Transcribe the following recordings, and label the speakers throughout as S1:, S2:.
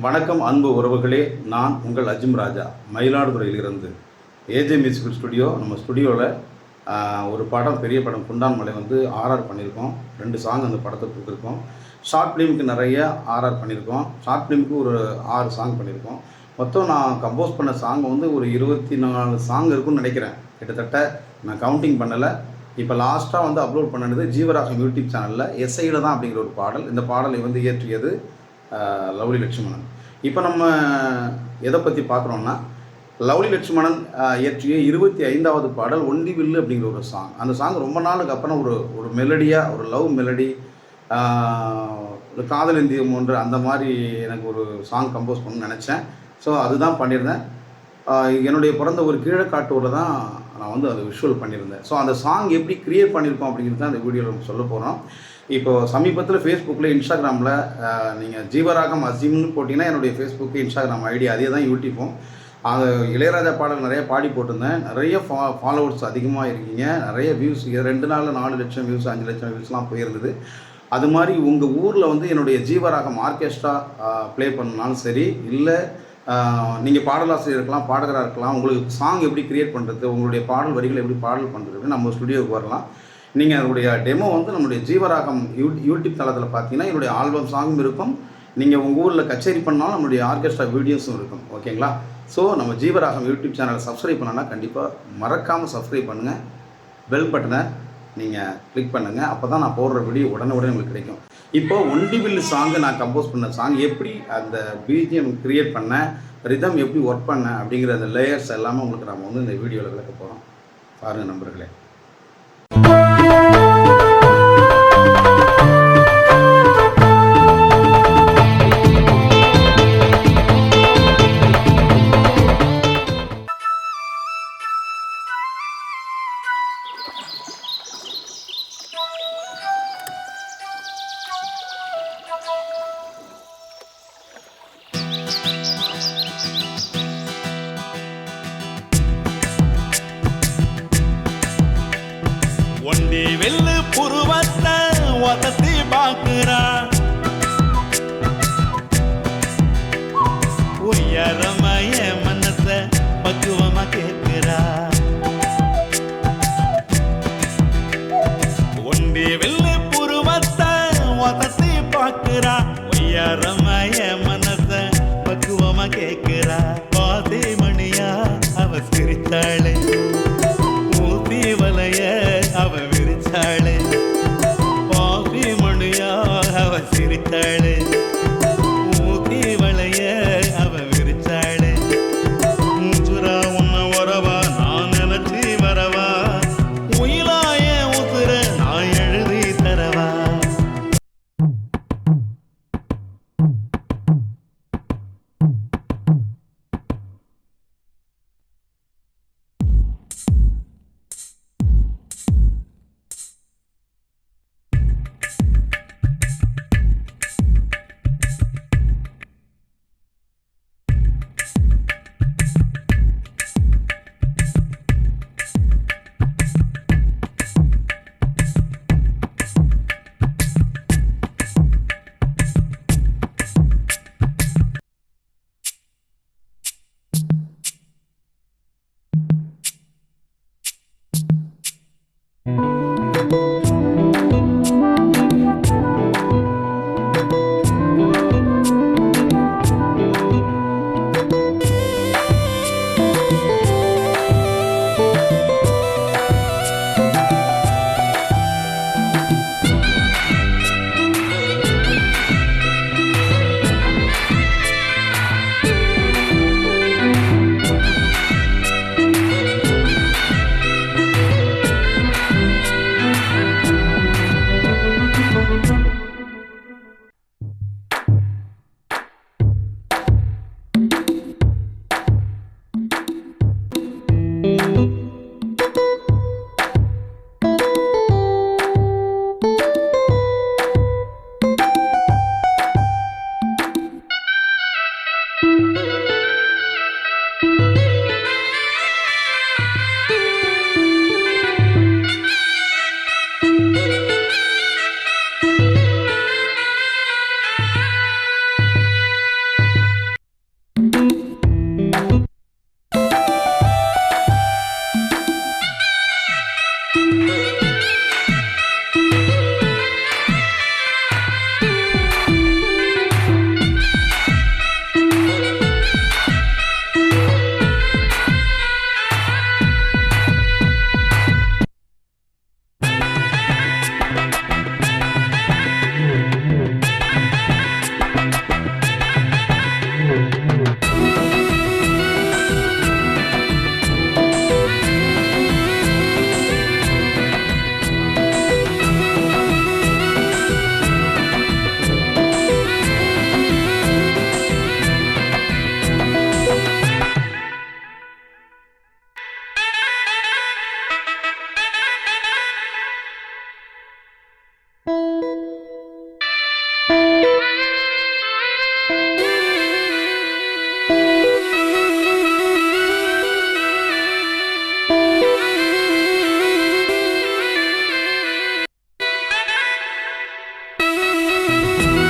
S1: வணக்கம் அன்பு உறவுகளே. நான் உங்கள் அஜிம் ராஜா. மயிலாடுதுறையிலிருந்து ஏஜே மியூசிக்கல் ஸ்டுடியோ நம்ம ஸ்டுடியோவில் ஒரு படம் பெரிய படம் குண்டான் மலை வந்து ஆர்ஆர் பண்ணியிருக்கோம். ரெண்டு சாங் அந்த படத்தை கொடுத்துருக்கோம். ஷார்ட் ஃபிலிமுக்கு நிறைய ஆர்ஆர் பண்ணியிருக்கோம். ஷார்ட் ஃபிலிமுக்கு ஒரு ஆறு சாங் பண்ணியிருக்கோம். மொத்தம் நான் கம்போஸ் பண்ண சாங் வந்து ஒரு இருபத்தி நாலு சாங் இருக்கும்னு நினைக்கிறேன். கிட்டத்தட்ட நான் கவுண்டிங் பண்ணலை. இப்போ லாஸ்ட்டாக வந்து அப்லோட் பண்ணினது ஜீவராகம் யூடியூப் சேனலில் எஸ்ஐயில் தான் அப்படிங்கிற ஒரு பாடல். இந்த பாடலை வந்து இயற்றியது லவ்லி லட்சுமணன். இப்போ நம்ம எதை பற்றி பார்க்குறோம்னா லவ்லி லட்சுமணன் இயற்றிய இருபத்தி ஐந்தாவது பாடல் ஒண்டி வில்லு அப்படிங்கிற ஒரு சாங் அந்த சாங் ரொம்ப நாளுக்கு அப்புறம் ஒரு ஒரு மெலடியாக ஒரு லவ் மெலடி ஒரு காதல் இந்தியம் ஒன்று அந்த மாதிரி எனக்கு ஒரு சாங் கம்போஸ் பண்ணணும்னு நினச்சேன். ஸோ அதுதான் பண்ணியிருந்தேன். என்னுடைய பிறந்த ஒரு கீழக்காட்டூரில் தான் நான் வந்து அதை விஷுவல் பண்ணியிருந்தேன். ஸோ அந்த சாங் எப்படி க்ரியேட் பண்ணியிருக்கோம் அப்படிங்கிறது தான் அந்த வீடியோவில் நம்ம சொல்ல போகிறோம் இப்போ சமீபத்தில் ஃபேஸ்புக்கில் இன்ஸ்டாகிராமில் நீங்கள் ஜீவராகம் அசீம்னு போட்டிங்கன்னா என்னுடைய ஃபேஸ்புக்கு இன்ஸ்டாகிராம் ஐடி அதே தான் யூடியூப்பும் அது இளையராஜா பாடல் நிறைய பாடி போட்டிருந்தேன். நிறைய ஃபா ஃபாலோவர்ஸ் அதிகமாக இருக்கீங்க. நிறைய வியூஸ் ரெண்டு நாளில் நாலு லட்சம் வியூஸ் அஞ்சு லட்சம் வியூஸ்லாம் போயிருந்தது. அது மாதிரி உங்கள் ஊரில் வந்து என்னுடைய ஜீவராகம் ஆர்கெஸ்ட்ரா ப்ளே பண்ணாலும் சரி இல்லை நீங்கள் பாடலாசிரியர் இருக்கலாம் பாடகராக இருக்கலாம் உங்களுக்கு சாங் எப்படி க்ரியேட் பண்ணுறது உங்களுடைய பாடல் வரிகளை எப்படி பாடல் பண்ணுறது நம்ம ஸ்டுடியோவுக்கு வரலாம். நீங்கள் அதனுடைய டெமோ வந்து நம்முடைய ஜீவராகம் யூ யூடியூப் தளத்தில் பார்த்தீங்கன்னா என்னுடைய ஆல்பம் சாங்கும் இருக்கும். நீங்கள் உங்கள் ஊரில் கச்சேரி பண்ணாலும் நம்மளுடைய ஆர்கெஸ்ட்ரா வீடியோஸும் இருக்கும். ஓகேங்களா ஸோ நம்ம ஜீவராகம் யூடியூப் சேனலை சப்ஸ்கிரைப் பண்ணனா கண்டிப்பாக மறக்காமல் சப்ஸ்கிரைப் பண்ணுங்கள் பெல் பட்டனை நீங்கள் கிளிக் பண்ணுங்கள் அப்போ தான் நான் போடுற வீடியோ உடனே உடனே உங்களுக்கு கிடைக்கும். இப்போ ஒண்டிவில் சாங்கு நான் கம்போஸ் பண்ண சாங் எப்படி அந்த பிஜிஎம் கிரியேட் பண்ணேன் ரிதம் எப்படி ஒர்க் பண்ணேன் அப்படிங்கிற அந்த லேயர்ஸ் எல்லாமே உங்களுக்கு நம்ம வந்து இந்த வீடியோவில் விளக்க போகிறோம் பாருங்கள் நண்பர்களே.
S2: ஒண்டி வெள்ளு புருவத்தை உதத்தி பாக்குறான் உயரமய மனச பக்குவமா கேட்கிறா. சிரித்தாளே. ஊசி வலைய அவ விரித்தாளே பாபி மணியா அவ சிரித்தாளே. Thank you.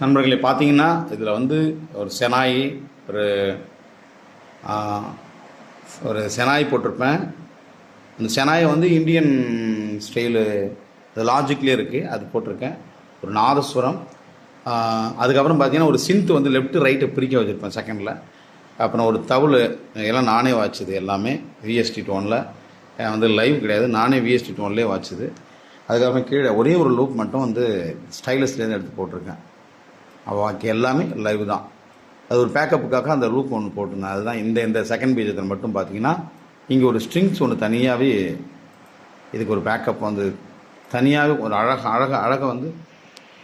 S1: நண்பர்களை பார்த்தீங்கன்னா இதில் வந்து ஒரு செனாய் ஒரு ஒரு செனாய் போட்டிருப்பேன். அந்த செனாயை வந்து இந்தியன் ஸ்டைலு லாஜிக்லேயே இருக்குது அது போட்டிருக்கேன். ஒரு நாதஸ்வரம். அதுக்கப்புறம் பார்த்தீங்கன்னா ஒரு சிந்த் வந்து லெஃப்ட் ரைட்டை பிரிக்க வச்சுருப்பேன் செகண்டில் அப்புறம் ஒரு தவுள் எல்லாம் நானே வாய்ச்சது எல்லாமே விஎஸ்டி டோனில் வந்து லைவ் கிடையாது நானே விஎஸ்டி டோன்லேயே வாய்ச்சது. அதுக்கப்புறம் கீழே ஒரே ஒரு லூப் மட்டும் வந்து ஸ்டைலஸ்லேருந்து எடுத்து போட்டிருக்கேன். பாக்கி எல்லாமே லைவ் தான். அது ஒரு பேக்கப்புக்காக அந்த லூப் ஒன்று போட்டிருந்தேன். அதுதான் இந்த இந்த செகண்ட் பேஜத்தில் மட்டும் பார்த்தீங்கன்னா இங்கே ஒரு ஸ்ட்ரிங்ஸ் ஒன்று தனியாகவே இதுக்கு ஒரு பேக்கப் வந்து தனியாகவே ஒரு அழக அழக அழகாக வந்து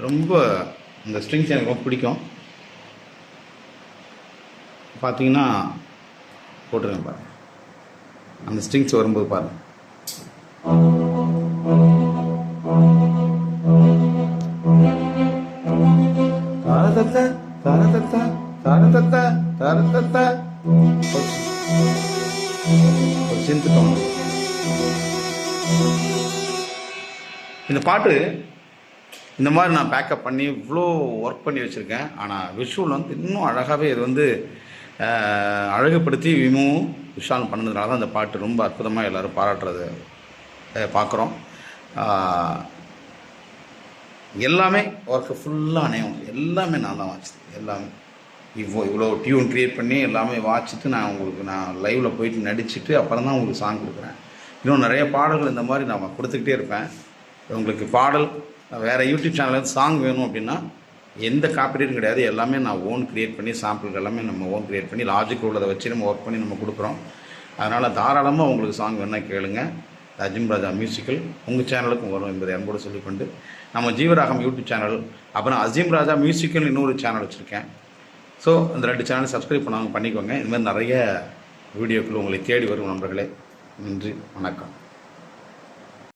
S1: ரொம்ப இந்த ஸ்ட்ரிங்ஸ் எனக்கு ரொம்ப பிடிக்கும். பார்த்தீங்கன்னா போட்டிருக்கேன் பாருங்கள் அந்த ஸ்ட்ரிங்ஸ் வரும்போது பாருங்கள் தரதத்த இந்த பாட்டு இந்த மாதிரி நான் பேக்கப் பண்ணி இவ்வளோ ஒர்க் பண்ணி வச்சுருக்கேன். ஆனால் விஷுவல் வந்து இன்னும் அழகாகவே இது வந்து அழகுப்படுத்தி விமுவும் விஷாலும் பண்ணதுனால தான் இந்த பாட்டு ரொம்ப அற்புதமாக எல்லோரும் பாராட்டுறது பார்க்குறோம் எல்லாமே ஒர்க்கு ஃபுல்லாக அணையும். எல்லாமே நான் தான் வச்சு எல்லாமே. இவ்வளோ இவ்வளோ டியூன் க்ரியேட் பண்ணி எல்லாமே வாச்சிட்டு நான் உங்களுக்கு நான் லைவில் போயிட்டு நடிச்சுட்டு அப்புறம் தான் உங்களுக்கு சாங் கொடுக்குறேன். இன்னும் நிறைய பாடல்கள் இந்த மாதிரி நான் கொடுத்துக்கிட்டே இருப்பேன். உங்களுக்கு பாடல் வேறு யூடியூப் சேனலில் சாங் வேணும் அப்படின்னா எந்த காப்பிரைட்டும் கிடையாது. எல்லாமே நான் ஓன் க்ரியேட் பண்ணி சாம்பிள் எல்லாமே நம்ம ஓன் க்ரியேட் பண்ணி லாஜிக் உள்ளதை வச்சு நம்ம ஒர்க் பண்ணி நம்ம கொடுக்குறோம். அதனால் தாராளமாக உங்களுக்கு சாங் வேணால் கேளுங்க. அஜிம் ராஜா மியூசிக்கல் உங்கள் சேனலுக்கும் வரும் என்பதை அன்போடு சொல்லிக்கொண்டு. நம்ம ஜீவராகம் யூடியூப் சேனல் அப்புறம் அஜீம் ராஜா மியூசிக்கல் இன்னொரு சேனல் வச்சுருக்கேன். ஸோ அந்த ரெண்டு சேனல் சப்ஸ்கிரைப் பண்ணாங்க பண்ணிக்கோங்க. இதுமாதிரி நிறைய வீடியோக்கள் உங்களை தேடி வரும் நண்பர்களே. நன்றி. வணக்கம்.